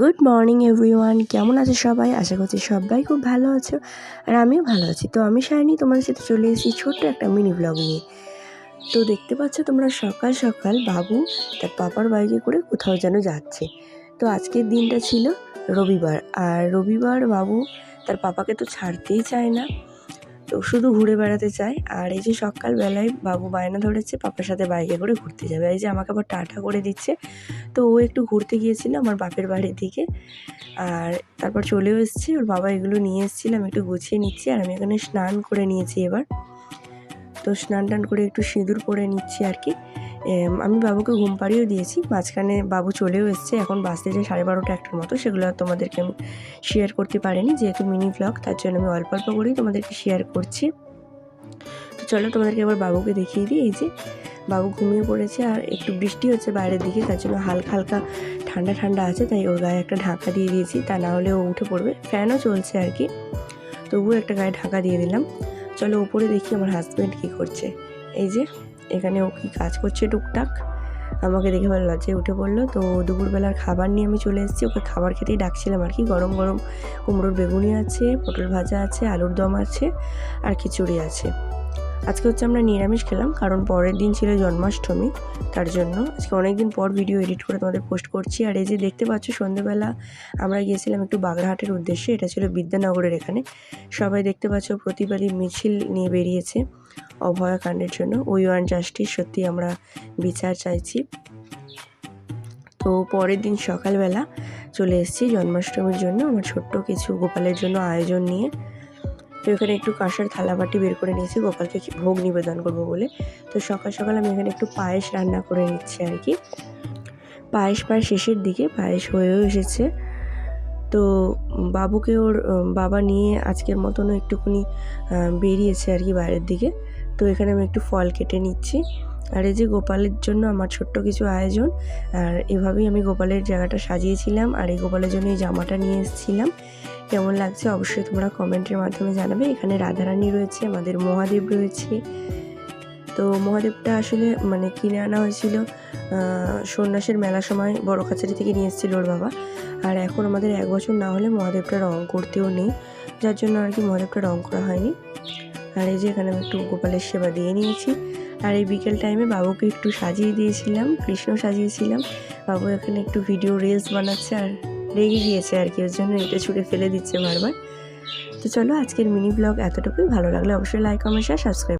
Good morning everyone কেমন আছে সবাই? আশা করছি সবাই খুব ভালো আছো, আর আমিও ভালো আছি। তো আমি শাইনি তোমাদের সাথে চলে এসেছি ছোট্ট একটা মিনি ব্লগ নিয়ে। তো দেখতে পাচ্ছ তোমরা সকাল সকাল বাবু তার পাপার বাইকে করে কোথাও যেন যাচ্ছে। তো আজকের দিনটা ছিল রবিবার, আর রবিবার বাবু তার পাপাকে তো ছাড়তেই চায় না। তো শুধু ঘুরে বেড়াতে চায়। আর এই যে সকালবেলায় বাবু বায়না ধরেছে, পাপার সাথে বাইকে করে ঘুরতে যাবে। এই যে আমাকে আবার টাটা করে দিচ্ছে। তো ও একটু ঘুরতে গিয়েছিল আমার বাপের বাড়ির দিকে। আর তারপর চলেও এসেছি। ওর বাবা এগুলো নিয়ে এসেছিলাম একটু গুছিয়ে নিচ্ছি। আর আমি এখানে স্নান করে নিয়েছি এবার। তো স্নান টান করে একটু সিঁদুর পরে নিচ্ছি আর কি। আমি বাবুকে ঘুম পাড়িয়েও দিয়েছি। মাঝখানে বাবু চলেও এসছে। এখন বাসতে যে সাড়ে বারোটা একটার মতো, সেগুলো আর তোমাদেরকে আমি শেয়ার করতে পারিনি। যেহেতু মিনি ব্লগ তার জন্য আমি অল্প অল্প করেই তোমাদেরকে শেয়ার করছি। তো চলো তোমাদেরকে এবার বাবুকে দেখিয়ে দিই। এই যে বাবু ঘুমিয়ে পড়েছে আর একটু বৃষ্টি হচ্ছে বাইরের দিকে, তার জন্য হালকা হালকা ঠান্ডা ঠান্ডা আছে, তাই ওর গায়ে একটা ঢাকা দিয়ে দিয়েছি। তা না হলে ও উঠে পড়বে। ফ্যানও চলছে আর কি। তবুও একটা গায়ে ঢাকা দিয়ে দিলাম। চলো উপরে দেখি আমার হাজব্যান্ড কী করছে। এই যে এখানে ও কি কাজ করছে টুকটাক? আমাকে দেখে ভালো লাগছে উঠে পড়ল। তো দুপুরবেলার খাবার নিয়ে আমি চলে এসেছি। ওকে খাবার খেতেই ডাকছিলাম আর কি। গরম গরম কুমড়োর বেগুনি আছে, পটল ভাজা আছে, আলুর দম আছে আর খিচুড়ি আছে। আজকে হচ্ছে আমরা নিরামিষ খেলাম, কারণ পরের দিন ছিল জন্মাষ্টমী, তার জন্য আজকে অনেক দিন পর ভিডিও এডিট করে তোমাদের পোস্ট করছি। আর এই যে দেখতে পাচ্ছ সন্ধ্যেবেলা আমরা গিয়েছিলাম একটু বাগড়াহাটের উদ্দেশ্যে, এটা ছিল বিদ্যানগরের এখানে। সবাই দেখতে পাচ্ছ প্রতিবারই মিছিল নিয়ে বেরিয়েছে অভয়াকাণ্ডের জন্য। উই ওয়ান জাস্টিস সত্যি আমরা বিচার চাইছি। তো পরের দিন সকালবেলা চলে এসেছি জন্মাষ্টমীর জন্য, আমার ছোট্ট কিছু গোপালের জন্য আয়োজন নিয়ে। তো এখানে একটু কাঁসার থালাবাটি বের করে নিয়েছি, গোপালকে ভোগ নিবেদন করব বলে। তো সকাল সকাল আমি এখানে একটু পায়েস রান্না করে নিচ্ছি আর কি। পায়েস প্রায় শেষের দিকে, পায়েস হয়েও এসেছে। তো বাবুকে ওর বাবা নিয়ে আজকের মতনও একটুখানি বেরিয়েছে আর কি বাইরের দিকে। তো এখানে আমি একটু ফল কেটে নিচ্ছি। আর এই যে গোপালের জন্য আমার ছোট্ট কিছু আয়োজন, আর এভাবেই আমি গোপালের জায়গাটা সাজিয়েছিলাম আর এই গোপালের জন্য এই জামাটা নিয়ে এসেছিলাম। কেমন লাগছে অবশ্যই তোমরা কমেন্টের মাধ্যমে জানাবে। এখানে রাধারানী রয়েছে, আমাদের মহাদেব রয়েছে। তো মহাদেবটা আসলে মানে কিনে আনা হয়েছিল সন্ন্যাসের মেলা সময় বড় কাছারি থেকে নিয়ে এসেছিল ওর বাবা। আর এখন আমাদের এক বছর না হলে মহাদেবটা রং করতেও নেই, যার জন্য আর কি মহাদেবটা রং করা হয়নি। আর এই যে এখানে আমি একটু গোপালের সেবা দিয়ে নিয়েছি। আর এই বিকেল টাইমে বাবুকে একটু সাজিয়ে দিয়েছিলাম, কৃষ্ণ সাজিয়েছিলাম। বাবু এখানে একটু ভিডিও রিলস বানাচ্ছে আর রেগে গিয়েছে আর কি, ওর জন্য এটা ছুটে ফেলে দিচ্ছে বারবার। তো চলো আজকের মিনি ব্লগ এতটুকুই, ভালো লাগলে অবশ্যই লাইক কমেন্ট শেয়ার সাবস্ক্রাইব